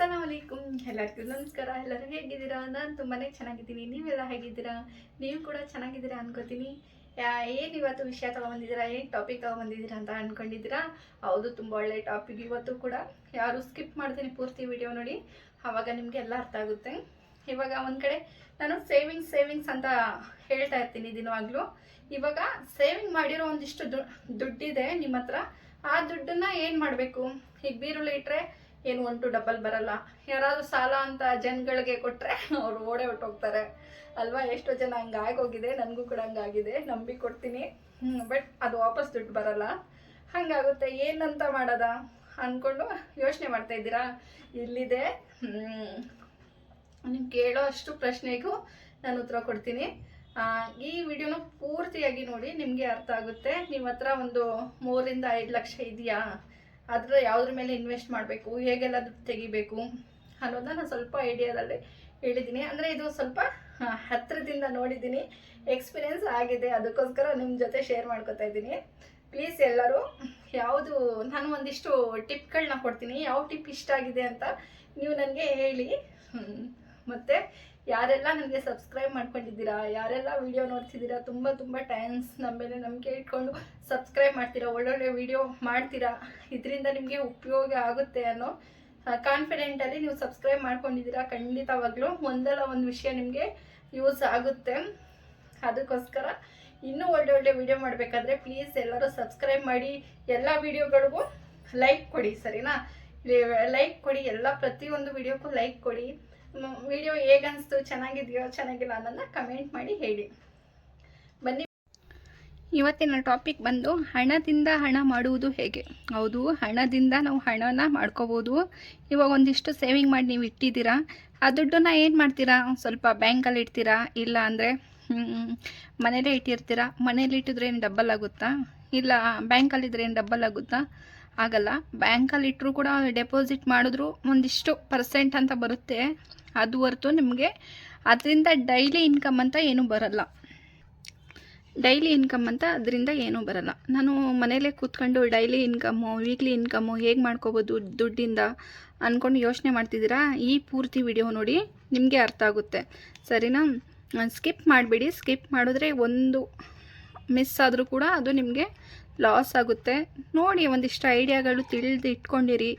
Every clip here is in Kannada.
ಸಲಾಮ್ ಅಲೈಕುಮ್. ಎಲ್ಲರಿಗೂ ನಮಸ್ಕಾರ. ಎಲ್ಲರೂ ಹೇಗಿದ್ದೀರಾ? ನಾನು ತುಂಬಾ ಚೆನ್ನಾಗಿದ್ದೀನಿ. ನೀವೆಲ್ಲ ಹೇಗಿದ್ದೀರಾ? ನೀವು ಕೂಡ ಚೆನ್ನಾಗಿದ್ದೀರಾ ಅನ್ಕೋತೀನಿ. ಏನು ಇವತ್ತು ವಿಷಯ ತಗೊಂಬಂದಿದ್ದೀರಾ? ಏನು ಟಾಪಿಕ್ ತಗೊಂಬಂದಿದ್ದೀರಾ ಅಂತ ಅನ್ಕೊಂಡಿದ್ದೀರಾ? ಹೌದು, ತುಂಬ ಒಳ್ಳೆ ಟಾಪಿಕ್ ಇವತ್ತು ಕೂಡ. ಯಾರು ಸ್ಕಿಪ್ ಮಾಡ್ತೀನಿ ಪೂರ್ತಿ ವಿಡಿಯೋ ನೋಡಿ. ಆವಾಗ ನಿಮಗೆ ಎಲ್ಲ ಅರ್ಥ ಆಗುತ್ತೆ. ಇವಾಗ ಒಂದು ಕಡೆ ನಾನು ಸೇವಿಂಗ್ಸ್ ಸೇವಿಂಗ್ಸ್ ಅಂತ ಹೇಳ್ತಾ ಇರ್ತೀನಿ ದಿನವಾಗ್ಲೂ. ಇವಾಗ ಸೇವಿಂಗ್ ಮಾಡಿರೋ ಒಂದಿಷ್ಟು ದುಡ್ಡಿದೆ ನಿಮ್ಮ ಹತ್ರ. ಆ ದುಡ್ಡನ್ನ ಏನು ಮಾಡಬೇಕು? ಈಗ ಬೀರುಳ್ಳಿ ಇಟ್ಟರೆ ಏನು ಒನ್ ಟು ಡಬಲ್ ಬರಲ್ಲ. ಯಾರಾದರೂ ಸಾಲ ಅಂತ ಜನಗಳಿಗೆ ಕೊಟ್ಟರೆ ಅವ್ರು ಓಡೆ ಹೊಟ್ಟೋಗ್ತಾರೆ ಅಲ್ವಾ? ಎಷ್ಟೋ ಜನ ಹಂಗೆ ಆಗೋಗಿದೆ, ನನಗೂ ಕೂಡ ಹಂಗಾಗಿದೆ ನಂಬಿ ಕೊಡ್ತೀನಿ. ಬಟ್ ಅದು ವಾಪಸ್ ದುಡ್ಡು ಬರಲ್ಲ. ಹಂಗಾಗುತ್ತೆ. ಏನಂತ ಮಾಡೋದ? ಅಂದ್ಕೊಂಡು ಯೋಚನೆ ಮಾಡ್ತಾ ಇದ್ದೀರಾ? ಇಲ್ಲಿದೆ. ನೀವು ಕೇಳೋ ಅಷ್ಟು ಪ್ರಶ್ನೆಗೂ ನಾನು ಉತ್ತರ ಕೊಡ್ತೀನಿ. ಈ ವಿಡಿಯೋನ ಪೂರ್ತಿಯಾಗಿ ನೋಡಿ ನಿಮಗೆ ಅರ್ಥ ಆಗುತ್ತೆ. ನಿಮ್ಮ ಹತ್ರ ಒಂದು ಮೂರಿಂದ ಐದು ಲಕ್ಷ ಇದೆಯಾ? ಅದರ ಯಾವುದ್ರ ಮೇಲೆ ಇನ್ವೆಸ್ಟ್ ಮಾಡಬೇಕು ಹೇಗೆಲ್ಲ ದುಡ್ಡು ತೆಗಿಬೇಕು ಅನ್ನೋದನ್ನ ನಾನು ಸ್ವಲ್ಪ ಐಡಿಯಾದಲ್ಲಿ ಹೇಳಿದ್ದೀನಿ. ಅಂದರೆ ಇದು ಸ್ವಲ್ಪ ಹತ್ತಿರದಿಂದ ನೋಡಿದ್ದೀನಿ. ಎಕ್ಸ್ಪೀರಿಯೆನ್ಸ್ ಆಗಿದೆ. ಅದಕ್ಕೋಸ್ಕರ ನಿಮ್ಮ ಜೊತೆ ಶೇರ್ ಮಾಡ್ಕೊತಾ ಇದ್ದೀನಿ. ಪ್ಲೀಸ್ ಎಲ್ಲರೂ ಯಾವುದು, ನಾನು ಒಂದಿಷ್ಟು ಟಿಪ್ಗಳನ್ನ ಕೊಡ್ತೀನಿ. ಯಾವ ಟಿಪ್ ಇಷ್ಟ ಆಗಿದೆ ಅಂತ ನೀವು ನನಗೆ ಹೇಳಿ. ಮತ್ತೆ ಯಾರೆಲ್ಲ ನನಗೆ ಸಬ್ಸ್ಕ್ರೈಬ್ ಮಾಡ್ಕೊಂಡಿದ್ದೀರಾ, ಯಾರೆಲ್ಲ ವಿಡಿಯೋ ನೋಡ್ತಿದ್ದೀರಾ, ತುಂಬ ತುಂಬ ಟೈಮ್ಸ್ ನಮ್ಮ ಮೇಲೆ ನಂಬಿಕೆ ಇಟ್ಕೊಂಡು ಸಬ್ಸ್ಕ್ರೈಬ್ ಮಾಡ್ತೀರಾ, ಒಳ್ಳೊಳ್ಳೆ ವಿಡಿಯೋ ಮಾಡ್ತೀರಾ, ಇದರಿಂದ ನಿಮಗೆ ಉಪಯೋಗ ಆಗುತ್ತೆ ಅನ್ನೋ ಕಾನ್ಫಿಡೆಂಟಲ್ಲಿ ನೀವು ಸಬ್ಸ್ಕ್ರೈಬ್ ಮಾಡ್ಕೊಂಡಿದ್ದೀರಾ ಖಂಡಿತವಾಗ್ಲೂ. ಒಂದಲ್ಲ ಒಂದು ವಿಷಯ ನಿಮಗೆ ಯೂಸ್ ಆಗುತ್ತೆ. ಅದಕ್ಕೋಸ್ಕರ ಇನ್ನೂ ಒಳ್ಳೆ ಒಳ್ಳೆ ವಿಡಿಯೋ ಮಾಡಬೇಕಾದ್ರೆ ಪ್ಲೀಸ್ ಎಲ್ಲರೂ ಸಬ್ಸ್ಕ್ರೈಬ್ ಮಾಡಿ, ಎಲ್ಲ ವಿಡಿಯೋಗಳಿಗೂ ಲೈಕ್ ಕೊಡಿ, ಸರಿನಾ? ಲೈಕ್ ಕೊಡಿ, ಎಲ್ಲ ಪ್ರತಿಯೊಂದು ವಿಡಿಯೋಕ್ಕೂ ಲೈಕ್ ಕೊಡಿ. ವಿಡಿಯೋ ಹೇಗನ್ನಿಸ್ತು ಚೆನ್ನಾಗಿದೆಯೋ, ಚೆನ್ನಾಗಿಲ್ಲ ಅನ್ನೋದನ್ನ ಕಮೆಂಟ್ ಮಾಡಿ ಹೇಳಿ. ಬನ್ನಿ. ಇವತ್ತಿನ ಟಾಪಿಕ್ ಬಂದು ಹಣದಿಂದ ಹಣ ಮಾಡುವುದು ಹೇಗೆ? ಹೌದು, ಹಣದಿಂದ ನಾವು ಹಣನ ಮಾಡ್ಕೋಬೋದು. ಇವಾಗ ಒಂದಿಷ್ಟು ಸೇವಿಂಗ್ ಮಾಡಿ ನೀವು ಇಟ್ಟಿದ್ದೀರಾ? ಆ ದುಡ್ಡನ್ನ ಏನು ಮಾಡ್ತೀರಾ? ಸ್ವಲ್ಪ ಬ್ಯಾಂಕಲ್ಲಿ ಇಡ್ತೀರಾ? ಇಲ್ಲ ಅಂದರೆ ಮನೇಲೇ ಇಟ್ಟಿರ್ತೀರಾ? ಮನೇಲಿ ಇಟ್ಟಿದ್ರೆ ಏನು ಡಬ್ಬಲ್ ಆಗುತ್ತಾ? ಇಲ್ಲ ಬ್ಯಾಂಕಲ್ಲಿದ್ರೆ ಏನು ಡಬ್ಬಲ್ ಆಗುತ್ತಾ? ಆಗಲ್ಲ. ಬ್ಯಾಂಕಲ್ಲಿ ಇಟ್ಟರು ಕೂಡ ಡೆಪಾಸಿಟ್ ಮಾಡಿದ್ರು ಒಂದಿಷ್ಟು ಪರ್ಸೆಂಟ್ ಅಂತ ಬರುತ್ತೆ. ಅದು ಹೊರ್ತು ನಿಮಗೆ ಅದರಿಂದ ಡೈಲಿ ಇನ್ಕಮ್ ಅಂತ ಏನೂ ಬರಲ್ಲ. ಡೈಲಿ ಇನ್ಕಮ್ ಅಂತ ಅದರಿಂದ ಏನೂ ಬರಲ್ಲ. ನಾನು ಮನೇಲೇ ಕೂತ್ಕೊಂಡು ಡೈಲಿ ಇನ್ಕಮ್ಮು, ವೀಕ್ಲಿ ಇನ್ಕಮ್ಮು ಹೇಗೆ ಮಾಡ್ಕೋಬೋದು ದುಡ್ಡಿಂದ ಅಂದ್ಕೊಂಡು ಯೋಚನೆ ಮಾಡ್ತಿದ್ದೀರಾ? ಈ ಪೂರ್ತಿ ವಿಡಿಯೋ ನೋಡಿ ನಿಮಗೆ ಅರ್ಥ ಆಗುತ್ತೆ. ಸರಿನಾ? ಸ್ಕಿಪ್ ಮಾಡಿಬಿಡಿ. ಸ್ಕಿಪ್ ಮಾಡಿದ್ರೆ ಒಂದು ಮಿಸ್ ಆದರೂ ಕೂಡ ಅದು ನಿಮಗೆ ಲಾಸ್ ಆಗುತ್ತೆ. ನೋಡಿ, ಒಂದಿಷ್ಟು ಐಡಿಯಾಗಳು ತಿಳಿದು ಇಟ್ಕೊಂಡಿರಿ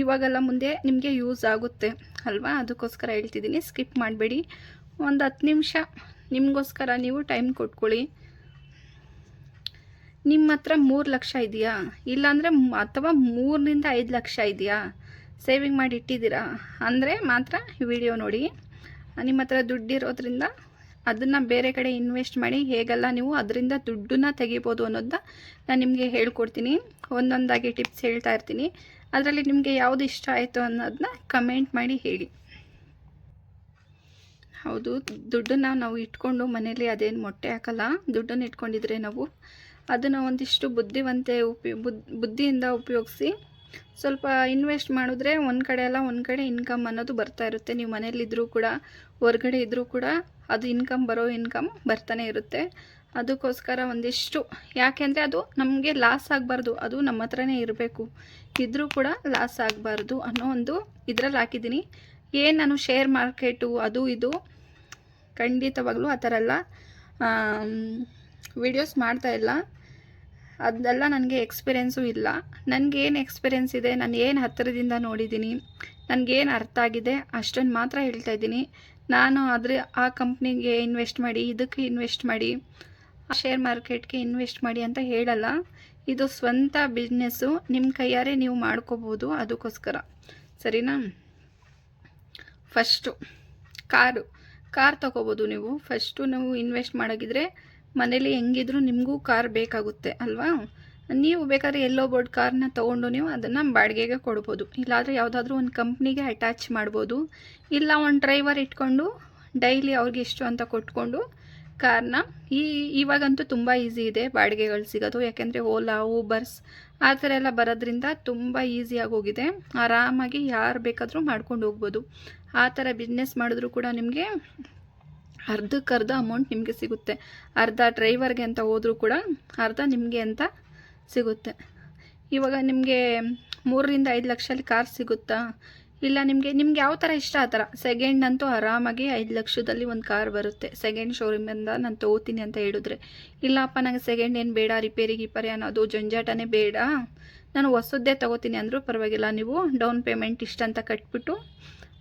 ಇವಾಗೆಲ್ಲ ಮುಂದೆ ನಿಮಗೆ ಯೂಸ್ ಆಗುತ್ತೆ. ಅಲ್ವಾ? ಅದಕ್ಕೋಸ್ಕರ ಹೇಳ್ತಿದ್ದೀನಿ ಸ್ಕಿಪ್ ಮಾಡಬೇಡಿ. ಒಂದು ಹತ್ತು ನಿಮಿಷ. ನಿಮಗೋಸ್ಕರ ನೀವು ಟೈಮ್ ಕೊಟ್ಕೊಳ್ಳಿ. ನಿಮ್ಮ ಹತ್ರ ಮೂರು ಲಕ್ಷ ಇದೆಯಾ? ಇಲ್ಲಾಂದರೆ ಅಥವಾ ಮೂರರಿಂದ ಐದು ಲಕ್ಷ ಇದೆಯಾ? ಸೇವಿಂಗ್ ಮಾಡಿ ಇಟ್ಟಿದ್ದೀರಾ? ಅಂದರೆ ಮಾತ್ರ ವಿಡಿಯೋ ನೋಡಿ. ನಿಮ್ಮ ಹತ್ರ ದುಡ್ಡಿರೋದ್ರಿಂದ ಅದನ್ನು ಬೇರೆ ಕಡೆ ಇನ್ವೆಸ್ಟ್ ಮಾಡಿ ಹೇಗೆಲ್ಲ ನೀವು ಅದರಿಂದ ದುಡ್ಡನ್ನ ತೆಗಿಬೋದು ಅನ್ನೋದನ್ನ ನಾನು ನಿಮಗೆ ಹೇಳ್ಕೊಡ್ತೀನಿ. ಒಂದೊಂದಾಗಿ ಟಿಪ್ಸ್ ಹೇಳ್ತಾ ಇರ್ತೀನಿ. ಅದರಲ್ಲಿ ನಿಮಗೆ ಯಾವುದು ಇಷ್ಟ ಆಯಿತು ಅನ್ನೋದನ್ನ ಕಮೆಂಟ್ ಮಾಡಿ ಹೇಳಿ. ಹೌದು, ದುಡ್ಡನ್ನು ನಾವು ಇಟ್ಕೊಂಡು ಮನೇಲಿ ಅದೇನು ಮೊಟ್ಟೆ ಹಾಕಲ್ಲ, ದುಡ್ಡನ್ನು ಇಟ್ಕೊಂಡಿದ್ರೆ ನಾವು ಅದನ್ನು ಒಂದಿಷ್ಟು ಬುದ್ಧಿವಂತೆ ಉಪಯೋ ಬುದ್ಧಿಯಿಂದ ಉಪಯೋಗಿಸಿ ಸ್ವಲ್ಪ ಇನ್ವೆಸ್ಟ್ ಮಾಡಿದ್ರೆ ಒಂದು ಕಡೆ ಅಲ್ಲ, ಒಂದು ಕಡೆ ಇನ್ಕಮ್ ಅನ್ನೋದು ಬರ್ತಾ ಇರುತ್ತೆ. ನೀವು ಮನೇಲಿದ್ದರೂ ಕೂಡ, ಹೊರಗಡೆ ಇದ್ದರೂ ಕೂಡ ಅದು ಇನ್ಕಮ್ ಬರೋ ಇನ್ಕಮ್ ಬರ್ತಾನೆ ಇರುತ್ತೆ. ಅದಕ್ಕೋಸ್ಕರ ಒಂದಿಷ್ಟು ಯಾಕೆಂದರೆ ಅದು ನಮಗೆ ಲಾಸ್ ಆಗಬಾರ್ದು, ಅದು ನಮ್ಮ ಹತ್ರನೇ ಇರಬೇಕು. ಇದ್ದರೂ ಕೂಡ ಲಾಸ್ ಆಗಬಾರ್ದು ಅನ್ನೋ ಒಂದು ಇದರಲ್ಲಿ ಹಾಕಿದ್ದೀನಿ. ಏನು ನಾನು ಶೇರ್ ಮಾರ್ಕೆಟು ಅದು ಇದು, ಖಂಡಿತವಾಗಲೂ ಆ ಥರ ಎಲ್ಲ ವಿಡಿಯೋಸ್ ಮಾಡ್ತಾ ಇಲ್ಲ. ಅದೆಲ್ಲ ನನಗೆ ಎಕ್ಸ್ಪೀರಿಯೆನ್ಸು ಇಲ್ಲ. ನನಗೇನು ಎಕ್ಸ್ಪೀರಿಯೆನ್ಸ್ ಇದೆ? ನಾನು ಏನು ಹತ್ತಿರದಿಂದ ನೋಡಿದ್ದೀನಿ? ನನಗೇನು ಅರ್ಥ ಆಗಿದೆ? ಅಷ್ಟನ್ನು ಮಾತ್ರ ಹೇಳ್ತಾ ಇದ್ದೀನಿ. ನಾನು ಅದ್ರ ಆ ಕಂಪ್ನಿಗೆ ಇನ್ವೆಸ್ಟ್ ಮಾಡಿ, ಇದಕ್ಕೆ ಇನ್ವೆಸ್ಟ್ ಮಾಡಿ ಶೇರ್ ಮಾರ್ಕೆಟ್ಗೆ ಇನ್ವೆಸ್ಟ್ ಮಾಡಿ ಅಂತ ಹೇಳಲ್ಲ. ಇದು ಸ್ವಂತ ಬಿಸ್ನೆಸ್ಸು ನಿಮ್ಮ ಕೈಯಾರೆ ನೀವು ಮಾಡ್ಕೋಬೋದು ಅದಕ್ಕೋಸ್ಕರ. ಸರಿನಾ? First car. ಕಾರ್ ತಗೋಬೋದು ನೀವು. ಫಸ್ಟು ನೀವು ಇನ್ವೆಸ್ಟ್ ಮಾಡೋಗಿದ್ರೆ ಮನೇಲಿ ಹೆಂಗಿದ್ರು ನಿಮಗೂ ಕಾರ್ ಬೇಕಾಗುತ್ತೆ, ಅಲ್ವಾ? ನೀವು ಬೇಕಾದ್ರೆ ಎಲ್ಲೋ ಬೋರ್ಡ್ ಕಾರ್ನ ತೊಗೊಂಡು ನೀವು ಅದನ್ನು ಬಾಡಿಗೆಗೆ ಕೊಡ್ಬೋದು. ಇಲ್ಲಾದರೆ ಯಾವುದಾದ್ರೂ ಒಂದು ಕಂಪ್ನಿಗೆ ಅಟ್ಯಾಚ್ ಮಾಡ್ಬೋದು. ಇಲ್ಲ ಒಂದು ಡ್ರೈವರ್ ಇಟ್ಕೊಂಡು ಡೈಲಿ ಅವ್ರಿಗೆ ಎಷ್ಟು ಅಂತ ಕೊಟ್ಕೊಂಡು ಕಾರ್ನ. ಈ ಇವಾಗಂತೂ ತುಂಬ ಈಸಿ ಇದೆ ಬಾಡಿಗೆಗಳು ಸಿಗೋದು. ಯಾಕೆಂದರೆ ಓಲಾ ಊಬರ್ಸ್ ಆ ಥರ ಎಲ್ಲ ಬರೋದ್ರಿಂದ ತುಂಬ ಈಸಿಯಾಗಿ ಹೋಗಿದೆ. ಆರಾಮಾಗಿ ಯಾರು ಬೇಕಾದರೂ ಮಾಡ್ಕೊಂಡು ಹೋಗ್ಬೋದು. ಆ ಥರ ಬಿಸ್ನೆಸ್ ಮಾಡಿದ್ರೂ ಕೂಡ ನಿಮಗೆ ಅರ್ಧಕ್ಕರ್ಧ ಅಮೌಂಟ್ ನಿಮಗೆ ಸಿಗುತ್ತೆ. ಅರ್ಧ ಡ್ರೈವರ್ಗೆ ಅಂತ ಹೋದರೂ ಕೂಡ ಅರ್ಧ ನಿಮಗೆ ಅಂತ ಸಿಗುತ್ತೆ. ಇವಾಗ ನಿಮಗೆ ಮೂರರಿಂದ ಐದು ಲಕ್ಷದಲ್ಲಿ ಕಾರ್ ಸಿಗುತ್ತಾ? ಇಲ್ಲ ನಿಮಗೆ, ನಿಮ್ಗೆ ಯಾವ ಥರ ಇಷ್ಟ ಆ ಥರ ಸೆಕೆಂಡ್ ಅಂತೂ ಆರಾಮಾಗಿ ಐದು ಲಕ್ಷದಲ್ಲಿ ಒಂದು ಕಾರ್ ಬರುತ್ತೆ. ಸೆಕೆಂಡ್ ಶೋರೂಮಿಂದ ನಾನು ತಗೋತೀನಿ ಅಂತ ಹೇಳಿದ್ರೆ. ಇಲ್ಲಪ್ಪ ನನಗೆ ಸೆಕೆಂಡ್ ಏನು ಬೇಡ ರಿಪೇರಿ ಗಿಪೇರಿ ಅನ್ನೋದು ಜಂಜಾಟನೇ ಬೇಡ. ನಾನು ಹೊಸದ್ದೇ ತಗೋತೀನಿ ಅಂದರೂ ಪರವಾಗಿಲ್ಲ. ನೀವು ಡೌನ್ ಪೇಮೆಂಟ್ ಇಷ್ಟಂತ ಕಟ್ಬಿಟ್ಟು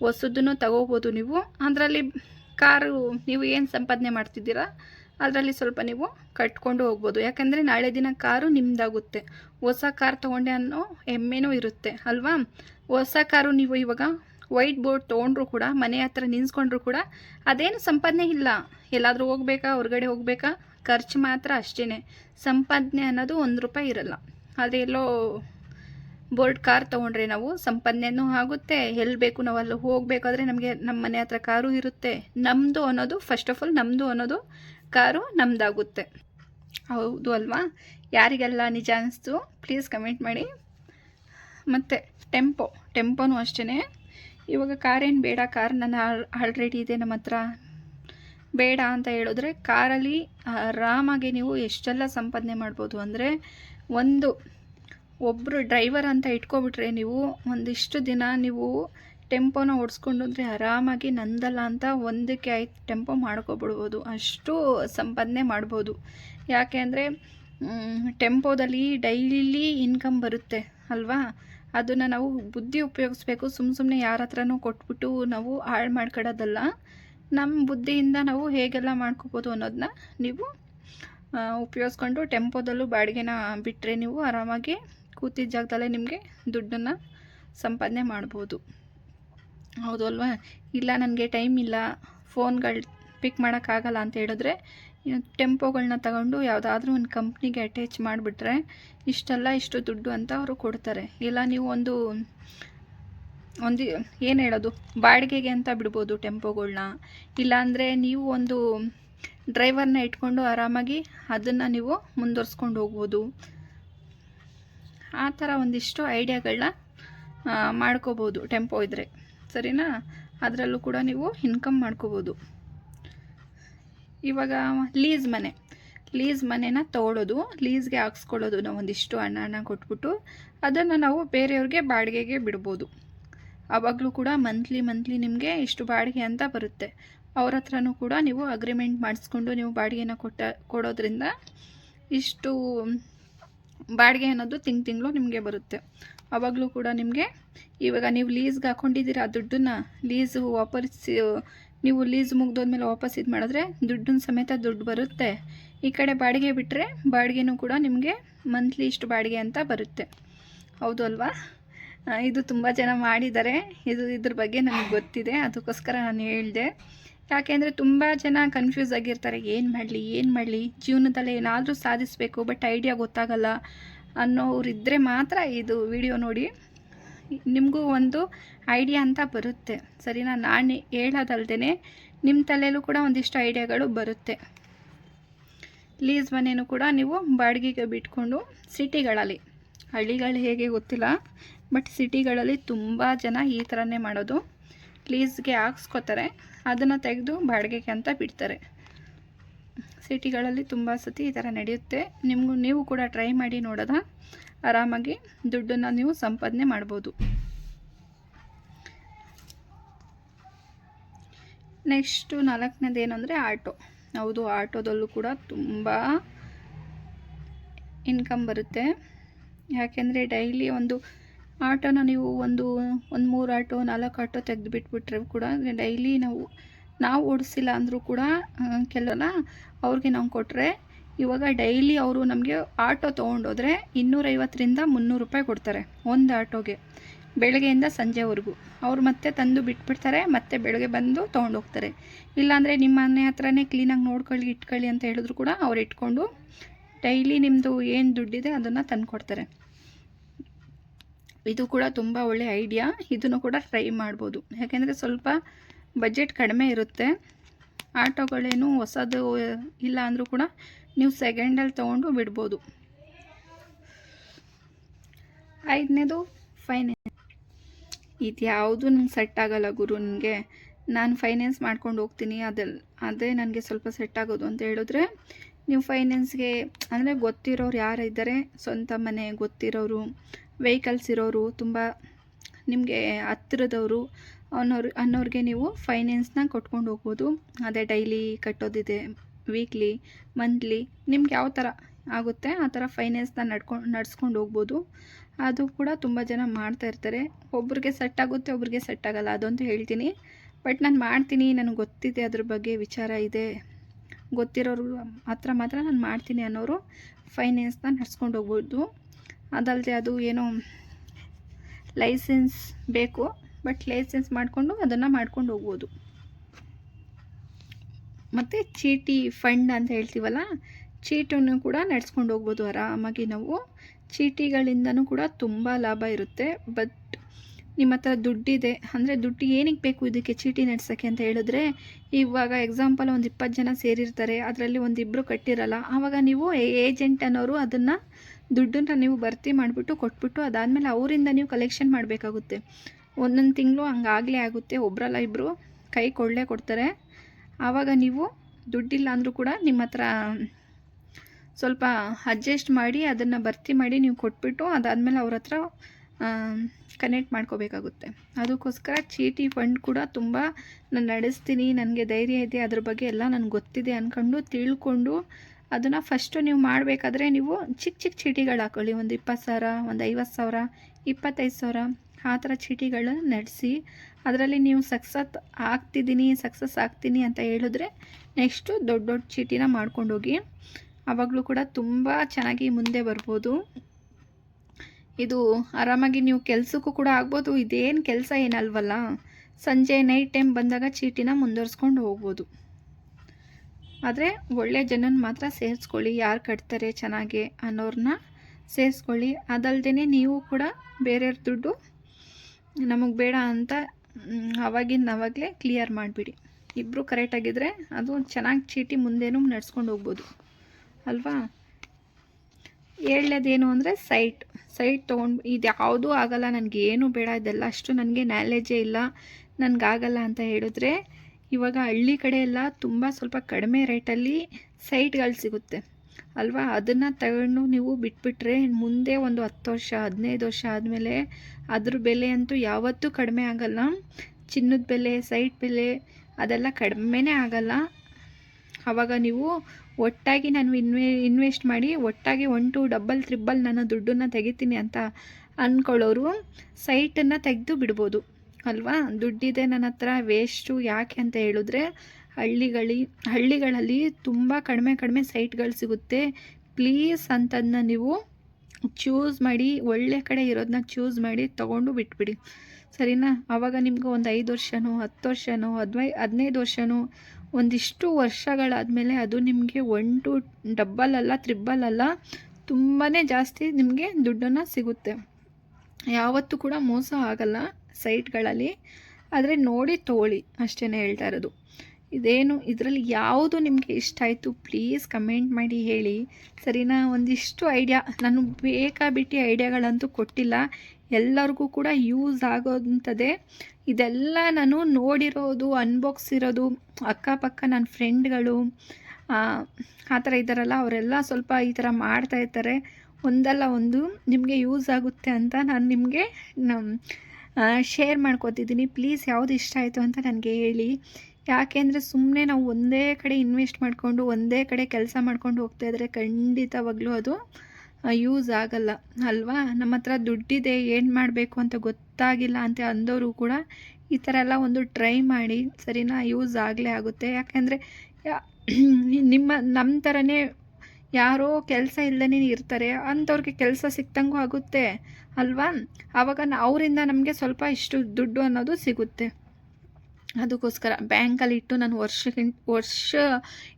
ಹೊಸದನ್ನು ತಗೋಬೋದು ನೀವು. ಅದರಲ್ಲಿ ಕಾರು ನೀವು ಏನು ಸಂಪಾದನೆ ಮಾಡ್ತಿದ್ದೀರಾ, ಅದರಲ್ಲಿ ಸ್ವಲ್ಪ ನೀವು ಕಟ್ಕೊಂಡು ಹೋಗ್ಬೋದು. ಯಾಕಂದರೆ ನಾಳೆ ದಿನ ಕಾರು ನಿಮ್ಮದಾಗುತ್ತೆ ಹೊಸ ಕಾರ್ ತೊಗೊಂಡೆ ಅನ್ನೋ ಹೆಮ್ಮೆನೂ ಇರುತ್ತೆ, ಅಲ್ವಾ? ಹೊಸ ಕಾರು ನೀವು ಇವಾಗ ವೈಟ್ ಬೋರ್ಡ್ ತೊಗೊಂಡ್ರು ಕೂಡ, ಮನೆ ಹತ್ರ ನಿನ್ಸ್ಕೊಂಡ್ರು ಕೂಡ ಅದೇನು ಸಂಪಾದನೆ ಇಲ್ಲ. ಎಲ್ಲಾದರೂ ಹೋಗ್ಬೇಕಾ, ಹೊರಗಡೆ ಹೋಗ್ಬೇಕಾ? ಖರ್ಚು ಮಾತ್ರ ಅಷ್ಟೇ ಸಂಪಾದನೆ ಅನ್ನೋದು ಒಂದು ರೂಪಾಯಿ ಇರಲ್ಲ. ಆದರೆ ಎಲ್ಲೋ ಬೋರ್ಡ್ ಕಾರ್ ತೊಗೊಂಡ್ರೆ ನಾವು ಸಂಪಾದನೆನೂ ಆಗುತ್ತೆ, ಎಲ್ಲಿ ಬೇಕು ನಾವು ಅಲ್ಲಿ ಹೋಗಬೇಕಾದ್ರೆ ನಮಗೆ ನಮ್ಮ ಮನೆ ಹತ್ರ ಕಾರು ಇರುತ್ತೆ. ನಮ್ಮದು ಅನ್ನೋದು ಫಸ್ಟ್ ಆಫ್ ಆಲ್ ನಮ್ಮದು ಅನ್ನೋದು ಕಾರು ನಮ್ಮದಾಗುತ್ತೆ ಹೌದು ಅಲ್ವಾ? ಯಾರಿಗೆಲ್ಲ ನಿಜ ಅನಿಸ್ತು ಪ್ಲೀಸ್ ಕಮೆಂಟ್ ಮಾಡಿ. ಮತ್ತು ಟೆಂಪೋ, ಟೆಂಪೋನೂ ಅಷ್ಟೇ ಇವಾಗ ಕಾರೇನು ಬೇಡ ಕಾರ್ ನನ್ನ ಆಲ್ರೆಡಿ ಇದೆ ನಮ್ಮ ಹತ್ರ. ಬೇಡ ಅಂತ ಹೇಳಿದ್ರೆ ಕಾರಲ್ಲಿ ಆರಾಮಾಗಿ ನೀವು ಎಷ್ಟೆಲ್ಲ ಸಂಪಾದನೆ ಮಾಡ್ಬೋದು ಅಂದರೆ ಒಂದು ಒಬ್ಬರು ಡ್ರೈವರ್ ಅಂತ ಇಟ್ಕೊಬಿಟ್ರೆ ನೀವು ಒಂದಿಷ್ಟು ದಿನ ನೀವು ಟೆಂಪೋನ ಓಡಿಸ್ಕೊಂಡು ಅಂದರೆ ಆರಾಮಾಗಿ ನಂದಲ್ಲ ಅಂತ ಒಂದಕ್ಕೆ ಆಯ್ತು ಟೆಂಪೋ ಮಾಡ್ಕೊಬಿಡ್ಬೋದು. ಅಷ್ಟು ಸಂಪಾದನೆ ಮಾಡ್ಬೋದು. ಯಾಕೆ ಅಂದರೆ ಟೆಂಪೋದಲ್ಲಿ ಡೈಲಿ ಇನ್ಕಮ್ ಬರುತ್ತೆ ಅಲ್ವಾ? ಅದನ್ನು ನಾವು ಬುದ್ಧಿ ಉಪಯೋಗಿಸ್ಬೇಕು. ಸುಮ್ಮ ಸುಮ್ಮನೆ ಯಾರ ಹತ್ರನೂ ಕೊಟ್ಬಿಟ್ಟು ನಾವು ಹಾಳು ಮಾಡ್ಕೊಳ್ಳೋದಲ್ಲ ನಮ್ಮ ಬುದ್ಧಿಯಿಂದ ನಾವು ಹೇಗೆಲ್ಲ ಮಾಡ್ಕೋಬೋದು ಅನ್ನೋದನ್ನ ನೀವು ಉಪಯೋಗಿಸ್ಕೊಂಡು ಟೆಂಪೋದಲ್ಲೂ ಬಾಡಿಗೆನ ಬಿಟ್ಟರೆ ನೀವು ಆರಾಮಾಗಿ ಕೂತಿದ್ದ ಜಾಗದಲ್ಲೇ ನಿಮಗೆ ದುಡ್ಡನ್ನು ಸಂಪಾದನೆ ಮಾಡ್ಬೋದು. ಹೌದಲ್ವಾ ಇಲ್ಲ, ನನಗೆ ಟೈಮ್ ಇಲ್ಲ. ಫೋನ್ಗಳು ಪಿಕ್ ಮಾಡೋಕ್ಕಾಗಲ್ಲ ಅಂತ ಹೇಳಿದ್ರೆ ಟೆಂಪೋಗಳನ್ನ ತಗೊಂಡು ಯಾವುದಾದ್ರೂ ಒಂದು ಕಂಪ್ನಿಗೆ ಅಟ್ಯಾಚ್ ಮಾಡಿಬಿಟ್ರೆ ಇಷ್ಟೆಲ್ಲ, ಇಷ್ಟು ದುಡ್ಡು ಅಂತ ಅವರು ಕೊಡ್ತಾರೆ. ಇಲ್ಲ, ನೀವು ಒಂದು ಒಂದು ಏನು ಹೇಳೋದು? ಬಾಡಿಗೆಗೆ ಅಂತ ಬಿಡ್ಬೋದು ಟೆಂಪೋಗಳನ್ನ ಇಲ್ಲಾಂದರೆ ನೀವು ಒಂದು ಡ್ರೈವರ್ನ ಇಟ್ಕೊಂಡು ಆರಾಮಾಗಿ ಅದನ್ನು ನೀವು ಮುಂದುವರ್ಸ್ಕೊಂಡು ಹೋಗ್ಬೋದು. ಆ ಥರ ಒಂದಿಷ್ಟು ಐಡಿಯಾಗಳನ್ನ ಮಾಡ್ಕೋಬೋದು ಟೆಂಪೋ ಇದ್ದರೆ ಸರಿನಾ? ಅದರಲ್ಲೂ ಕೂಡ ನೀವು ಇನ್ಕಮ್ ಮಾಡ್ಕೋಬೋದು. ಇವಾಗ ಲೀಸ್ ಮನೆ. ಲೀಸ್ ಮನೆನ ತಗೊಳ್ಳೋದು ಲೀಸ್ಗೆ ಹಾಕ್ಸ್ಕೊಳ್ಳೋದು ನಾವು ಒಂದಿಷ್ಟು ಹಣ ಹಣ ಕೊಟ್ಬಿಟ್ಟು, ಅದನ್ನು ನಾವು ಬೇರೆಯವ್ರಿಗೆ ಬಾಡಿಗೆಗೆ ಬಿಡ್ಬೋದು. ಆವಾಗಲೂ ಕೂಡ ಮಂತ್ಲಿ ಮಂತ್ಲಿ ನಿಮಗೆ ಇಷ್ಟು ಬಾಡಿಗೆ ಅಂತ ಬರುತ್ತೆ. ಅವ್ರ ಹತ್ರನೂ ಕೂಡ ನೀವು ಅಗ್ರಿಮೆಂಟ್ ಮಾಡಿಸ್ಕೊಂಡು ನೀವು ಬಾಡಿಗೆನ ಕೊಟ್ಟ, ಕೊಡೋದ್ರಿಂದ ಇಷ್ಟು ಬಾಡಿಗೆ ಅನ್ನೋದು ತಿಂಗ್ ತಿಂಗಳು ನಿಮಗೆ ಬರುತ್ತೆ. ಅವಾಗಲೂ ಕೂಡ ನಿಮಗೆ ಇವಾಗ ನೀವು ಲೀಸ್ಗೆ ಹಾಕ್ಕೊಂಡಿದ್ದೀರ ಆ ದುಡ್ಡನ್ನು, ಲೀಸು ವಾಪಸ್, ನೀವು ಲೀಸ್ ಮುಗ್ದೋದ್ಮೇಲೆ ವಾಪಸ್ ಇದು ಮಾಡಿದ್ರೆ ದುಡ್ಡನ್ನ ಸಮೇತ ದುಡ್ಡು ಬರುತ್ತೆ. ಈ ಕಡೆ ಬಾಡಿಗೆ ಬಿಟ್ಟರೆ ಬಾಡಿಗೆನೂ ಕೂಡ ನಿಮಗೆ ಮಂತ್ಲಿ ಇಷ್ಟು ಬಾಡಿಗೆ ಅಂತ ಬರುತ್ತೆ. ಹೌದು ಅಲ್ವಾ? ಇದು ತುಂಬ ಜನ ಮಾಡಿದ್ದಾರೆ. ಇದು ಇದ್ರ ಬಗ್ಗೆ ನನಗೆ ಗೊತ್ತಿದೆ. ಅದಕ್ಕೋಸ್ಕರ ನಾನು ಹೇಳಿದೆ. ಯಾಕೆಂದರೆ ತುಂಬ ಜನ ಕನ್ಫ್ಯೂಸ್ ಆಗಿರ್ತಾರೆ. ಏನು ಮಾಡಲಿ ಏನು ಮಾಡಲಿ? ಜೀವನದಲ್ಲಿ ಏನಾದರೂ ಸಾಧಿಸಬೇಕು ಬಟ್ ಐಡಿಯಾ ಗೊತ್ತಾಗಲ್ಲ ಅನ್ನೋರಿದ್ದರೆ ಮಾತ್ರ ಇದು ವಿಡಿಯೋ ನೋಡಿ. ನಿಮಗೂ ಒಂದು ಐಡಿಯಾ ಅಂತ ಬರುತ್ತೆ. ಸರಿನಾ? ನಾನು ಹೇಳೋದಲ್ದೇ ನಿಮ್ಮ ತಲೆಯಲ್ಲೂ ಕೂಡ ಒಂದಿಷ್ಟು ಐಡಿಯಾಗಳು ಬರುತ್ತೆ. ಲೀಸ್ ಮನೇನು ಕೂಡ ನೀವು ಬಾಡಿಗೆಗೆ ಬಿಟ್ಕೊಂಡು ಸಿಟಿಗಳಲ್ಲಿ, ಹಳ್ಳಿಗಳು ಹೇಗೆ ಗೊತ್ತಿಲ್ಲ ಬಟ್ ಸಿಟಿಗಳಲ್ಲಿ ತುಂಬ ಜನ ಈ ಥರನೇ ಮಾಡೋದು. ಲೀಸ್ಗೆ ಹಾಕ್ಸ್ಕೊತಾರೆ. ಅದನ್ನು ತೆಗೆದು ಬಾಡಿಗೆಗೆ ಅಂತ ಬಿಡ್ತಾರೆ. ಸಿಟಿಗಳಲ್ಲಿ ತುಂಬ ಸತಿ ಈ ಥರ ನಡೆಯುತ್ತೆ. ನಿಮಗೂ ನೀವು ಕೂಡ ಟ್ರೈ ಮಾಡಿ ನೋಡೋದ ಆರಾಮಾಗಿ ದುಡ್ಡನ್ನು ನೀವು ಸಂಪಾದನೆ ಮಾಡ್ಬೋದು. ನೆಕ್ಸ್ಟು ನಾಲ್ಕನೇದು ಏನಂದರೆ ಆಟೋ. ಹೌದು, ಆಟೋದಲ್ಲೂ ಕೂಡ ತುಂಬ ಇನ್ಕಮ್ ಬರುತ್ತೆ. ಯಾಕೆಂದರೆ ಡೈಲಿ ಒಂದು ಆಟೋನ ನೀವು ಒಂದು ಒಂದು ಮೂರು ಆಟೋ, ನಾಲ್ಕು ಆಟೋ ತೆಗೆದು ಬಿಟ್ಬಿಟ್ರೆ ಕೂಡ ಡೈಲಿ ನಾವು ನಾವು ಓಡಿಸಿಲ್ಲ ಅಂದರೂ ಕೂಡ ಕೆಲವನ್ನ ಅವ್ರಿಗೆ ನಾವು ಕೊಟ್ಟರೆ ಇವಾಗ ಡೈಲಿ ಅವರು ನಮಗೆ ಆಟೋ ತೊಗೊಂಡೋದ್ರೆ ಇನ್ನೂರೈವತ್ತರಿಂದ ಮುನ್ನೂರು ರೂಪಾಯಿ ಕೊಡ್ತಾರೆ ಒಂದು ಆಟೋಗೆ. ಬೆಳಗ್ಗೆಯಿಂದ ಸಂಜೆವರೆಗೂ. ಅವ್ರು ಮತ್ತೆ ತಂದು ಬಿಟ್ಬಿಡ್ತಾರೆ, ಮತ್ತೆ ಬೆಳಗ್ಗೆ ಬಂದು ತೊಗೊಂಡೋಗ್ತಾರೆ. ಇಲ್ಲಾಂದರೆ ನಿಮ್ಮ ಮನೆ ಹತ್ರನೇ ಕ್ಲೀನಾಗಿ ನೋಡ್ಕೊಳ್ಳಿ, ಇಟ್ಕೊಳ್ಳಿ ಅಂತ ಹೇಳಿದ್ರು ಕೂಡ ಅವ್ರು ಇಟ್ಕೊಂಡು ಡೈಲಿ ನಿಮ್ಮದು ಏನು ದುಡ್ಡಿದೆ ಅದನ್ನು ತಂದು ಕೊಡ್ತಾರೆ ಇದು ಕೂಡ ತುಂಬ ಒಳ್ಳೆಯ ಐಡಿಯಾ. ಇದನ್ನು ಕೂಡ ಟ್ರೈ ಮಾಡ್ಬೋದು. ಯಾಕೆಂದರೆ ಸ್ವಲ್ಪ ಬಜೆಟ್ ಕಡಿಮೆ ಇರುತ್ತೆ. ಆಟೋಗಳೇನು ಹೊಸದು ಇಲ್ಲ ಅಂದರೂ ಕೂಡ ನೀವು ಸೆಕೆಂಡಲ್ಲಿ ತೊಗೊಂಡು ಬಿಡ್ಬೋದು. ಐದನೇದು ಫೈನಾನ್ಸ್ ಇದು ಯಾವುದು ನಂಗೆ ಸೆಟ್ ಆಗಲ್ಲ ಗುರು ನನಗೆ ನಾನು ಫೈನಾನ್ಸ್ ಮಾಡ್ಕೊಂಡು ಹೋಗ್ತೀನಿ. ಅದೆಲ್ಲ ಅದೇ ನನಗೆ ಸ್ವಲ್ಪ ಸೆಟ್ ಆಗೋದು ಅಂತ ಹೇಳಿದ್ರೆ ನೀವು ಫೈನಾನ್ಸ್ಗೆ ಅಂದರೆ ಗೊತ್ತಿರೋರು ಯಾರು ಇದ್ದಾರೆ? ಸ್ವಂತ ಮನೆ ಗೊತ್ತಿರೋರು ವೆಹಿಕಲ್ಸ್ ಇರೋರು, ತುಂಬ ನಿಮಗೆ ಹತ್ತಿರದವರು, ಅನ್ನೋರು, ಅನ್ನೋರಿಗೆ ನೀವು ಫೈನಾನ್ಸ್ನ ಕೊಟ್ಕೊಂಡು ಹೋಗ್ಬೋದು. ಅದೇ ಡೈಲಿ ಕಟ್ಟೋದಿದೆ ವೀಕ್ಲಿ ಮಂತ್ಲಿ ನಿಮ್ಗೆ ಯಾವ ಥರ ಆಗುತ್ತೆ, ಆ ಥರ ಫೈನಾನ್ಸ್ನ ನಡ್ಕೊಂಡು ನಡ್ಸ್ಕೊಂಡು ಹೋಗ್ಬೋದು. ಅದು ಕೂಡ ತುಂಬ ಜನ ಮಾಡ್ತಾ ಇರ್ತಾರೆ. ಒಬ್ರಿಗೆ ಸೆಟ್ ಆಗುತ್ತೆ, ಒಬ್ರಿಗೆ ಸೆಟ್ ಆಗಲ್ಲ ಅದಂತೂ ಹೇಳ್ತೀನಿ. ಬಟ್ ನಾನು ಮಾಡ್ತೀನಿ, ನನಗೆ ಗೊತ್ತಿದೆ ಅದ್ರ ಬಗ್ಗೆ ವಿಚಾರ ಇದೆ. ಗೊತ್ತಿರೋರು ಹತ್ರ ಮಾತ್ರ ನಾನು ಮಾಡ್ತೀನಿ ಅನ್ನೋರು ಫೈನಾನ್ಸ್ನ ನಡ್ಸ್ಕೊಂಡು ಹೋಗ್ಬೋದು. ಅದಲ್ಲದೆ ಅದು ಏನೋ ಲೈಸೆನ್ಸ್ ಬೇಕು ಬಟ್ ಲೈಸೆನ್ಸ್ ಮಾಡಿಕೊಂಡು ಅದನ್ನು ಮಾಡ್ಕೊಂಡು ಹೋಗ್ಬೋದು. ಮತ್ತು ಚೀಟಿ ಫಂಡ್ ಅಂತ ಹೇಳ್ತೀವಲ್ಲ, ಚೀಟನ್ನು ಕೂಡ ನಡೆಸ್ಕೊಂಡು ಹೋಗ್ಬೋದು ಆರಾಮಾಗಿ ನಾವು. ಚೀಟಿಗಳಿಂದನೂ ಕೂಡ ತುಂಬ ಲಾಭ ಇರುತ್ತೆ ಬಟ್ ನಿಮ್ಮ ಹತ್ರ ದುಡ್ಡಿದೆ, ಅಂದರೆ ದುಡ್ಡು ಏನಕ್ಕೆ ಬೇಕು ಇದಕ್ಕೆ ಚೀಟಿ ನಡೆಸೋಕ್ಕೆ ಅಂತ ಹೇಳಿದ್ರೆ, ಇವಾಗ ಎಕ್ಸಾಂಪಲ್ ಒಂದು ಇಪ್ಪತ್ತು ಜನ ಸೇರಿರ್ತಾರೆ, ಅದರಲ್ಲಿ ಒಂದಿಬ್ಬರು ಕಟ್ಟಿರಲ್ಲ, ಆವಾಗ ನೀವು ಏಜೆಂಟ್ ಅನ್ನೋರು ಅದನ್ನು ದುಡ್ಡನ್ನ ನೀವು ಭರ್ತಿ ಮಾಡಿಬಿಟ್ಟು ಕೊಟ್ಬಿಟ್ಟು ಅದಾದಮೇಲೆ ಅವರಿಂದ ನೀವು ಕಲೆಕ್ಷನ್ ಮಾಡಬೇಕಾಗುತ್ತೆ. ಒಂದೊಂದು ತಿಂಗಳು ಹಂಗಾಗಲೇ ಆಗುತ್ತೆ ಒಬ್ಬರಲ್ಲ ಇಬ್ಬರು ಕೈ ಕೊಳ್ಳೆ ಕೊಡ್ತಾರೆ. ಆವಾಗ ನೀವು ದುಡ್ಡಿಲ್ಲ ಅಂದರೂ ಕೂಡ ನಿಮ್ಮ ಹತ್ರ ಸ್ವಲ್ಪ ಅಡ್ಜಸ್ಟ್ ಮಾಡಿ ಅದನ್ನು ಭರ್ತಿ ಮಾಡಿ ನೀವು ಕೊಟ್ಬಿಟ್ಟು ಅದಾದಮೇಲೆ ಅವ್ರ ಹತ್ರ ಕನೆಕ್ಟ್ ಮಾಡ್ಕೋಬೇಕಾಗುತ್ತೆ. ಅದಕ್ಕೋಸ್ಕರ ಚೀಟಿ ಫಂಡ್ ಕೂಡ ತುಂಬ ನಾನು ನಡೆಸ್ತೀನಿ, ನನಗೆ ಧೈರ್ಯ ಇದೆ, ಅದ್ರ ಬಗ್ಗೆ ಎಲ್ಲ ನನಗೆ ಗೊತ್ತಿದೆ ಅಂದ್ಕೊಂಡು ತಿಳ್ಕೊಂಡು ಅದನ್ನು ಫಸ್ಟು ನೀವು ಮಾಡಬೇಕಾದ್ರೆ ನೀವು ಚಿಕ್ಕ ಚಿಕ್ಕ ಚೀಟಿಗಳು ಹಾಕೊಳ್ಳಿ. ಒಂದು ಇಪ್ಪತ್ತು ಸಾವಿರ, ಒಂದು ಐವತ್ತು ಸಾವಿರ, ಇಪ್ಪತ್ತೈದು ಸಾವಿರ ಆ ಥರ ಚೀಟಿಗಳನ್ನ ನಡೆಸಿ ಅದರಲ್ಲಿ ನೀವು ಸಕ್ಸಸ್ ಆಗ್ತಿದ್ದೀನಿ ಸಕ್ಸಸ್ ಆಗ್ತೀನಿ ಅಂತ ಹೇಳಿದ್ರೆ ನೆಕ್ಸ್ಟು ದೊಡ್ಡ ದೊಡ್ಡ ಚೀಟಿನ ಮಾಡ್ಕೊಂಡೋಗಿ ಆವಾಗಲೂ ಕೂಡ ತುಂಬ ಚೆನ್ನಾಗಿ ಮುಂದೆ ಬರ್ಬೋದು. ಇದು ಆರಾಮಾಗಿ ನೀವು ಕೆಲಸಕ್ಕೂ ಕೂಡ ಆಗ್ಬೋದು. ಇದೇನು ಕೆಲಸ ಏನಲ್ವಲ್ಲ? ಸಂಜೆ ನೈಟ್ ಟೈಮ್ ಬಂದಾಗ ಚೀಟಿನ ಮುಂದುವರ್ಸ್ಕೊಂಡು ಹೋಗ್ಬೋದು. ಆದರೆ ಒಳ್ಳೆ ಜನನ ಮಾತ್ರ ಸೇರಿಸ್ಕೊಳ್ಳಿ. ಯಾರು ಕಟ್ತಾರೆ ಚೆನ್ನಾಗಿ ಅನ್ನೋರನ್ನ ಸೇರಿಸ್ಕೊಳ್ಳಿ. ಅದಲ್ಲದೆ ನೀವು ಕೂಡ ಬೇರೆಯವ್ರ ದುಡ್ಡು ನಮಗೆ ಬೇಡ ಅಂತ ಅವಾಗಿಂದ ಅವಾಗಲೇ ಕ್ಲಿಯರ್ ಮಾಡಿಬಿಡಿ. ಇಬ್ಬರು ಕರೆಕ್ಟಾಗಿದ್ದರೆ ಅದು ಚೆನ್ನಾಗಿ ಚೀಟಿ ಮುಂದೇನೂ ನಡ್ಸ್ಕೊಂಡು ಹೋಗ್ಬೋದು. ಅಲ್ವಾ? ಏಳನೇದೇನು ಅಂದರೆ ಸೈಟ್ ಸೈಟ್ ತೊಗೊಂಡು ಇದು ಯಾವುದೂ ಆಗಲ್ಲ, ನನಗೆ ಏನು ಬೇಡ, ಇದೆಲ್ಲ ಅಷ್ಟು ನನಗೆ ನಾಲೆಜೇ ಇಲ್ಲ ನನಗಾಗಲ್ಲ ಅಂತ ಹೇಳಿದ್ರೆ ಇವಾಗ ಹಳ್ಳಿ ಕಡೆ ಎಲ್ಲ ತುಂಬ ಸ್ವಲ್ಪ ಕಡಿಮೆ ರೇಟಲ್ಲಿ ಸೈಟ್ಗಳು ಸಿಗುತ್ತೆ. ಅಲ್ವಾ? ಅದನ್ನು ತಗೊಂಡು ನೀವು ಬಿಟ್ಬಿಟ್ರೆ ಮುಂದೆ ಒಂದು ಹತ್ತು ವರ್ಷ, ಹದಿನೈದು ವರ್ಷ ಆದಮೇಲೆ ಅದ್ರ ಬೆಲೆ ಅಂತೂ ಯಾವತ್ತೂ ಕಡಿಮೆ ಆಗಲ್ಲ. ಚಿನ್ನದ ಬೆಲೆ, ಸೈಟ್ ಬೆಲೆ ಅದೆಲ್ಲ ಕಡಿಮೆನೇ ಆಗಲ್ಲ. ಆವಾಗ ನೀವು ಒಟ್ಟಾಗಿ ನಾನು ಇನ್ವೆ, ಇನ್ವೆಸ್ಟ್ ಮಾಡಿ ಒಟ್ಟಾಗಿ ಒನ್, ಟು ಡಬ್ಬಲ್ ತ್ರಿಬ್ಬಲ್ ನನ್ನ ದುಡ್ಡನ್ನು ತೆಗಿತೀನಿ ಅಂತ ಅಂದ್ಕೊಳ್ಳೋರು ಸೈಟನ್ನು ತೆಗೆದು ಬಿಡ್ಬೋದು. ಅಲ್ವಾ? ದುಡ್ಡಿದೆ ನನ್ನ ಹತ್ರ ವೇಸ್ಟು ಯಾಕೆ ಅಂತ ಹೇಳಿದ್ರೆ ಹಳ್ಳಿಗಳಿ, ಹಳ್ಳಿಗಳಲ್ಲಿ ತುಂಬ ಕಡಿಮೆ ಕಡಿಮೆ ಸೈಟ್ಗಳು ಸಿಗುತ್ತೆ. ಪ್ಲೀಸ್ ಅಂತದನ್ನ ನೀವು ಚೂಸ್ ಮಾಡಿ, ಒಳ್ಳೆ ಕಡೆ ಇರೋದನ್ನ ಚೂಸ್ ಮಾಡಿ ತೊಗೊಂಡು ಬಿಟ್ಬಿಡಿ. ಸರಿನಾ? ಆವಾಗ ನಿಮ್ಗೆ ಒಂದು ಐದು ವರ್ಷನೋ, ಹತ್ತು ವರ್ಷನೋ, ಹದಿನೈ, ಹದಿನೈದು ವರ್ಷನೋ ಒಂದಿಷ್ಟು ವರ್ಷಗಳಾದಮೇಲೆ ಅದು ನಿಮಗೆ ಒನ್ ಟು ಡಬ್ಬಲ್ ಅಲ್ಲ ತ್ರಿಬ್ಬಲ್ ಅಲ್ಲ ತುಂಬಾ ಜಾಸ್ತಿ ನಿಮಗೆ ದುಡ್ಡನ್ನು ಸಿಗುತ್ತೆ. ಯಾವತ್ತೂ ಕೂಡ ಮೋಸ ಆಗಲ್ಲ ಸೈಟ್ಗಳಲ್ಲಿ. ಆದರೆ ನೋಡಿ ತೋಳಿ ಅಷ್ಟೇ ಹೇಳ್ತಾ ಇರೋದು. ಇದೇನು, ಇದರಲ್ಲಿ ಯಾವುದು ನಿಮಗೆ ಇಷ್ಟ ಆಯಿತು ಪ್ಲೀಸ್ ಕಮೆಂಟ್ ಮಾಡಿ ಹೇಳಿ. ಸರಿನಾ? ಒಂದಿಷ್ಟು ಐಡಿಯಾ, ನಾನು ಬೇಕಾಬಿಟ್ಟು ಐಡಿಯಾಗಳಂತೂ ಕೊಟ್ಟಿಲ್ಲ. ಎಲ್ಲರಿಗೂ ಕೂಡ ಯೂಸ್ ಆಗೋಂಥದ್ದೇ. ಇದೆಲ್ಲ ನಾನು ನೋಡಿರೋದು, ಅನ್ಬಾಕ್ಸ್ ಇರೋದು, ಅಕ್ಕಪಕ್ಕ ನನ್ನ ಫ್ರೆಂಡ್ಗಳು, ಆ ಥರ ಇದ್ದಾರಲ್ಲ, ಅವರೆಲ್ಲ ಸ್ವಲ್ಪ ಈ ಥರ ಮಾಡ್ತಾ ಇರ್ತಾರೆ. ಒಂದಲ್ಲ ಒಂದು ನಿಮಗೆ ಯೂಸ್ ಆಗುತ್ತೆ ಅಂತ ನಾನು ನಿಮಗೆ ಶೇರ್ ಮಾಡ್ಕೋತಿದ್ದೀನಿ. ಪ್ಲೀಸ್ ಯಾವುದು ಇಷ್ಟ ಆಯಿತು ಅಂತ ನನಗೆ ಹೇಳಿ. ಯಾಕೆಂದರೆ ಸುಮ್ಮನೆ ನಾವು ಒಂದೇ ಕಡೆ ಇನ್ವೆಸ್ಟ್ ಮಾಡಿಕೊಂಡು, ಒಂದೇ ಕಡೆ ಕೆಲಸ ಮಾಡ್ಕೊಂಡು ಹೋಗ್ತಾ ಇದ್ದರೆ ಖಂಡಿತವಾಗ್ಲೂ ಅದು ಯೂಸ್ ಆಗಲ್ಲ. ಅಲ್ವಾ? ನಮ್ಮ ಹತ್ರ ದುಡ್ಡಿದೆ, ಏನು ಮಾಡಬೇಕು ಅಂತ ಗೊತ್ತಾಗಿಲ್ಲ ಅಂತ ಅಂದವರು ಕೂಡ ಈ ಥರ ಎಲ್ಲ ಒಂದು ಟ್ರೈ ಮಾಡಿ ಸರಿನಾ ಯೂಸ್ ಆಗಲೇ ಆಗುತ್ತೆ. ಯಾಕೆಂದರೆ ನಿಮ್ಮ ನಮ್ಮ ಥರನೇ ಯಾರೋ ಕೆಲಸ ಇಲ್ಲದೇ ಇರ್ತಾರೆ. ಅಂಥವ್ರಿಗೆ ಕೆಲಸ ಸಿಕ್ತಂಗೂ ಆಗುತ್ತೆ. ಅಲ್ವಾ? ಆವಾಗ ಅವರಿಂದ ನಮಗೆ ಸ್ವಲ್ಪ ಇಷ್ಟು ದುಡ್ಡು ಅನ್ನೋದು ಸಿಗುತ್ತೆ. ಅದಕ್ಕೋಸ್ಕರ ಬ್ಯಾಂಕಲ್ಲಿ ಇಟ್ಟು ನಾನು ವರ್ಷಕ್ಕಿಂತ, ವರ್ಷ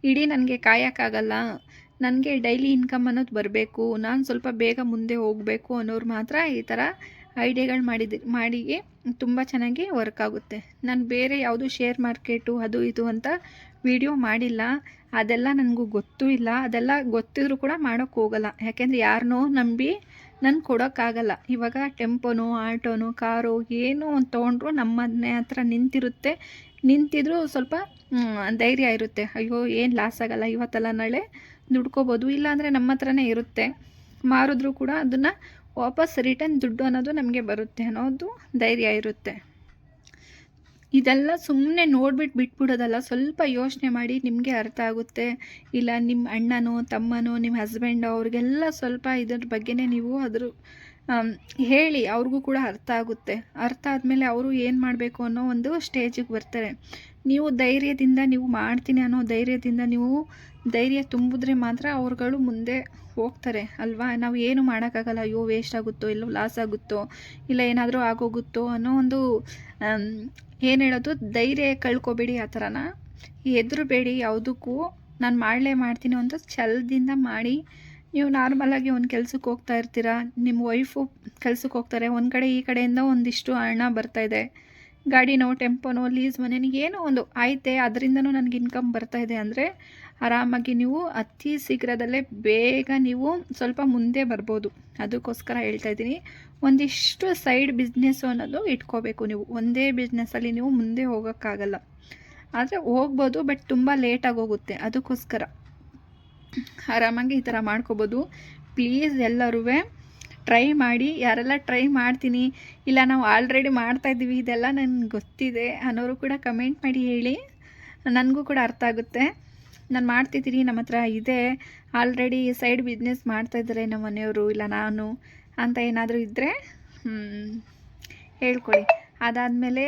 ಇಡೀ ನನಗೆ ಕಾಯೋಕ್ಕಾಗಲ್ಲ. ನನಗೆ ಡೈಲಿ ಇನ್ಕಮ್ ಅನ್ನೋದು ಬರಬೇಕು, ನಾನು ಸ್ವಲ್ಪ ಬೇಗ ಮುಂದೆ ಹೋಗಬೇಕು ಅನ್ನೋರು ಮಾತ್ರ ಈ ಥರ ಐಡಿಯಾಗಳು ಮಾಡಿದ ಮಾಡಿ ತುಂಬ ಚೆನ್ನಾಗಿ ವರ್ಕ್ ಆಗುತ್ತೆ. ನಾನು ಬೇರೆ ಯಾವುದು ಶೇರ್ ಮಾರ್ಕೆಟು ಅದು ಇದು ಅಂತ ವಿಡಿಯೋ ಮಾಡಿಲ್ಲ, ಅದೆಲ್ಲ ನನಗೂ ಗೊತ್ತೂ ಇಲ್ಲ, ಅದೆಲ್ಲ ಗೊತ್ತಿದ್ರೂ ಕೂಡ ಮಾಡೋಕೆ ಹೋಗಲ್ಲ. ಯಾಕೆಂದರೆ ಯಾರನ್ನೋ ನಂಬಿ ನಾನು ಕೊಡೋಕ್ಕಾಗಲ್ಲ. ಇವಾಗ ಟೆಂಪೋನೋ ಆಟೋನೋ ಕಾರೋ ಏನೋ ಒಂದು ತೊಗೊಂಡ್ರು ನಮ್ಮನೆ ಹತ್ರ ನಿಂತಿರುತ್ತೆ ನಿಂತಿದ್ರು ಸ್ವಲ್ಪ ಧೈರ್ಯ ಇರುತ್ತೆ. ಅಯ್ಯೋ, ಏನು ಲಾಸ್ ಆಗಲ್ಲ, ಇವತ್ತಲ್ಲ ನಾಳೆ ದುಡ್ಕೋಬೋದು. ಇಲ್ಲಾಂದರೆ ನಮ್ಮ ಹತ್ರನೇ ಇರುತ್ತೆ. ಮಾರಿದ್ರು ಕೂಡ ಅದನ್ನು ವಾಪಸ್ ರಿಟರ್ನ್ ದುಡ್ಡು ಅನ್ನೋದು ನಮಗೆ ಬರುತ್ತೆ ಅನ್ನೋದು ಧೈರ್ಯ ಇರುತ್ತೆ. ಇದೆಲ್ಲ ಸುಮ್ಮನೆ ನೋಡ್ಬಿಟ್ಟು ಬಿಟ್ಬಿಡೋದಲ್ಲ, ಸ್ವಲ್ಪ ಯೋಚನೆ ಮಾಡಿ ನಿಮಗೆ ಅರ್ಥ ಆಗುತ್ತೆ. ಇಲ್ಲ ನಿಮ್ಮ ಅಣ್ಣನೋ, ತಮ್ಮನೋ ನಿಮ್ಮ ಹಸ್ಬೆಂಡೋ ಅವ್ರಿಗೆಲ್ಲ ಸ್ವಲ್ಪ ಇದ್ರ ಬಗ್ಗೆನೇ ನೀವು ಅದ್ರ ಹೇಳಿ, ಅವ್ರಿಗೂ ಕೂಡ ಅರ್ಥ ಆಗುತ್ತೆ. ಅರ್ಥ ಆದಮೇಲೆ ಅವರು ಏನು ಮಾಡಬೇಕು ಅನ್ನೋ ಒಂದು ಸ್ಟೇಜಿಗೆ ಬರ್ತಾರೆ. ನೀವು ಧೈರ್ಯದಿಂದ ನೀವು ಮಾಡ್ತೀನಿ ಅನ್ನೋ ಧೈರ್ಯದಿಂದ ನೀವು ಧೈರ್ಯ ತುಂಬಿದ್ರೆ ಮಾತ್ರ ಅವ್ರುಗಳು ಮುಂದೆ ಹೋಗ್ತಾರೆ, ಅಲ್ವಾ? ನಾವು ಏನು ಮಾಡೋಕ್ಕಾಗಲ್ಲ, ಅಯ್ಯೋ ವೇಸ್ಟ್ ಆಗುತ್ತೋ, ಇಲ್ಲೋ ಲಾಸ್ ಆಗುತ್ತೋ, ಇಲ್ಲ ಏನಾದರೂ ಆಗೋಗುತ್ತೋ ಅನ್ನೋ ಒಂದು ಏನು ಹೇಳೋದು? ಧೈರ್ಯ ಕಳ್ಕೊಬೇಡಿ ಆ ಥರನ. ಹೆದರಬೇಡಿ ಯಾವುದಕ್ಕೂ. ನಾನು ಮಾಡಲೇ ಮಾಡ್ತೀನಿ ಅಂತ ಛಲದಿಂದ ಮಾಡಿ ನೀವು ನಾರ್ಮಲಾಗಿ ಒಂದು ಕೆಲ್ಸಕ್ಕೆ ಹೋಗ್ತಾ ಇರ್ತೀರ? ನಿಮ್ಮ ವೈಫು ಕೆಲ್ಸಕ್ಕೆ ಹೋಗ್ತಾರೆ. ಒಂದು ಕಡೆ ಈ ಕಡೆಯಿಂದ ಒಂದಿಷ್ಟು ಹಣ ಬರ್ತಾ ಇದೆ. ಗಾಡಿನೋ ಟೆಂಪೋನೋ ಲೀಸ್ ಮನೆಗೆ ಏನೋ ಒಂದು ಆಯ್ತೆ ಅದರಿಂದನೂ ನನಗೆ ಇನ್ಕಮ್ ಬರ್ತಾ ಇದೆ ಅಂದರೆ ಆರಾಮಾಗಿ ನೀವು ಅತಿ ಶೀಘ್ರದಲ್ಲೇ ಬೇಗ ನೀವು ಸ್ವಲ್ಪ ಮುಂದೆ ಬರ್ಬೋದು. ಅದಕ್ಕೋಸ್ಕರ ಹೇಳ್ತಾ ಇದ್ದೀನಿ. ಒಂದಿಷ್ಟು ಸೈಡ್ ಬಿಸ್ನೆಸ್ಸು ಅನ್ನೋದು ಇಟ್ಕೋಬೇಕು ನೀವು. ಒಂದೇ ಬಿಸ್ನೆಸ್ಸಲ್ಲಿ ನೀವು ಮುಂದೆ ಹೋಗೋಕ್ಕಾಗಲ್ಲ. ಆದರೆ ಹೋಗ್ಬೋದು ಬಟ್ ತುಂಬ ಲೇಟಾಗಿ ಹೋಗುತ್ತೆ. ಅದಕ್ಕೋಸ್ಕರ. ಆರಾಮಾಗಿ ಈ ಥರ ಮಾಡ್ಕೋಬೋದು. ಪ್ಲೀಸ್ ಎಲ್ಲರೂ ಟ್ರೈ ಮಾಡಿ. ಯಾರೆಲ್ಲ ಟ್ರೈ ಮಾಡ್ತೀನಿ, ಇಲ್ಲ ನಾವು ಆಲ್ರೆಡಿ ಮಾಡ್ತಾಯಿದ್ದೀವಿ ಇದೆಲ್ಲ ನನಗೆ ಗೊತ್ತಿದೆ ಅನ್ನೋರು ಕೂಡ ಕಮೆಂಟ್ ಮಾಡಿ ಹೇಳಿ. ನನಗೂ ಕೂಡ ಅರ್ಥ ಆಗುತ್ತೆ. ನಾನು ಮಾಡ್ತಿದ್ದೀನಿ, ನಮ್ಮ ಹತ್ರ ಇದೆ. ಆಲ್ರೆಡಿ ಸೈಡ್ ಬಿಸ್ನೆಸ್ ಮಾಡ್ತಾಯಿದ್ದಾರೆ ನಮ್ಮ ಮನೆಯವರು, ಇಲ್ಲ ನಾನು ಅಂತ ಏನಾದರೂ ಇದ್ದರೆ ಹೇಳ್ಕೊಳ್ಳಿ. ಅದಾದಮೇಲೆ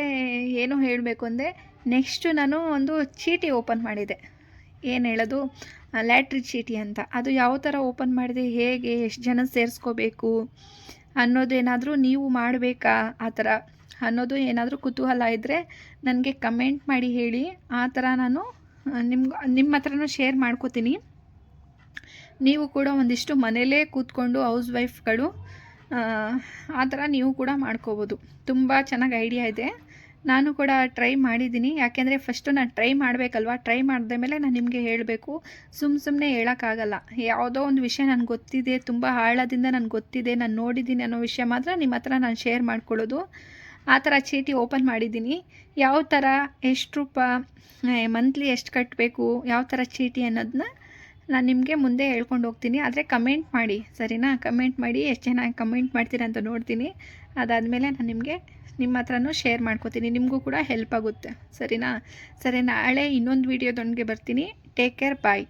ಏನು ಹೇಳಬೇಕು ಅಂದರೆ ನೆಕ್ಸ್ಟು ನಾನು ಒಂದು ಚೀಟಿ ಓಪನ್ ಮಾಡಿದೆ. ಏನು ಹೇಳೋದು? ಲ್ಯಾಟ್ರಿ ಚೀಟಿ ಅಂತ. ಅದು ಯಾವ ಥರ ಓಪನ್ ಮಾಡಿದೆ, ಹೇಗೆ, ಎಷ್ಟು ಜನ ಸೇರಿಸ್ಕೋಬೇಕು ಅನ್ನೋದೇನಾದರೂ ನೀವು ಮಾಡಬೇಕಾ ಆ ಥರ ಅನ್ನೋದು ಏನಾದರೂ ಕುತೂಹಲ ಇದ್ದರೆ ನನಗೆ ಕಮೆಂಟ್ ಮಾಡಿ ಹೇಳಿ. ಆ ಥರ ನಾನು ನಿಮ್ಗೆ ನಿಮ್ಮ ಹತ್ರನೂ ಶೇರ್ ಮಾಡ್ಕೋತೀನಿ. ನೀವು ಕೂಡ ಒಂದಿಷ್ಟು ಮನೇಲೇ ಕೂತ್ಕೊಂಡು ಹೌಸ್ ವೈಫ್ಗಳು ಆ ಥರ ನೀವು ಕೂಡ ಮಾಡ್ಕೋಬೋದು. ತುಂಬ ಚೆನ್ನಾಗಿ ಐಡಿಯಾ ಇದೆ. ನಾನು ಕೂಡ ಟ್ರೈ ಮಾಡಿದ್ದೀನಿ. ಯಾಕೆಂದರೆ ಫಸ್ಟು ನಾನು ಟ್ರೈ ಮಾಡಬೇಕಲ್ವಾ? ಟ್ರೈ ಮಾಡಿದ ಮೇಲೆ ನಾನು ನಿಮಗೆ ಹೇಳಬೇಕು. ಸುಮ್ಮ ಸುಮ್ಮನೆ ಹೇಳೋಕ್ಕಾಗಲ್ಲ. ಯಾವುದೋ ಒಂದು ವಿಷಯ ನನಗೆ ಗೊತ್ತಿದೆ, ತುಂಬ ಆಳದಿಂದ ನನಗೆ ಗೊತ್ತಿದೆ, ನಾನು ನೋಡಿದ್ದೀನಿ ಅನ್ನೋ ವಿಷಯ ಮಾತ್ರ ನಿಮ್ಮ ಹತ್ರ ನಾನು ಶೇರ್ ಮಾಡ್ಕೊಳ್ಳೋದು. ಆ ಥರ ಚೀಟಿ ಓಪನ್ ಮಾಡಿದ್ದೀನಿ. ಯಾವ ಥರ ಎಷ್ಟು ರೂಪಾಯಿ ಮಂತ್ಲಿ ಎಷ್ಟು ಕಟ್ಟಬೇಕು ಯಾವ ಥರ ಚೀಟಿ ಅನ್ನೋದನ್ನ ನಾನು ನಿಮಗೆ ಮುಂದೆ ಹೇಳ್ಕೊಂಡು ಹೋಗ್ತೀನಿ. ಆದರೆ ಕಮೆಂಟ್ ಮಾಡಿ, ಸರಿನಾ? ಕಮೆಂಟ್ ಮಾಡಿ, ಎಷ್ಟು ಚೆನ್ನಾಗಿ ಕಮೆಂಟ್ ಮಾಡ್ತೀರಾ ಅಂತ ನೋಡ್ತೀನಿ. ಅದಾದಮೇಲೆ ನಾನು ನಿಮಗೆ ನಿಮ್ಮ ಹತ್ರನೂ ಶೇರ್ ಮಾಡ್ಕೋತೀನಿ. ನಿಮಗೂ ಕೂಡ ಹೆಲ್ಪ್ ಆಗುತ್ತೆ. ಸರಿನಾ? ಸರಿ ನಾಳೆ ಇನ್ನೊಂದು ವೀಡಿಯೋದೊಂದಿಗೆ ಬರ್ತೀನಿ. Take care bye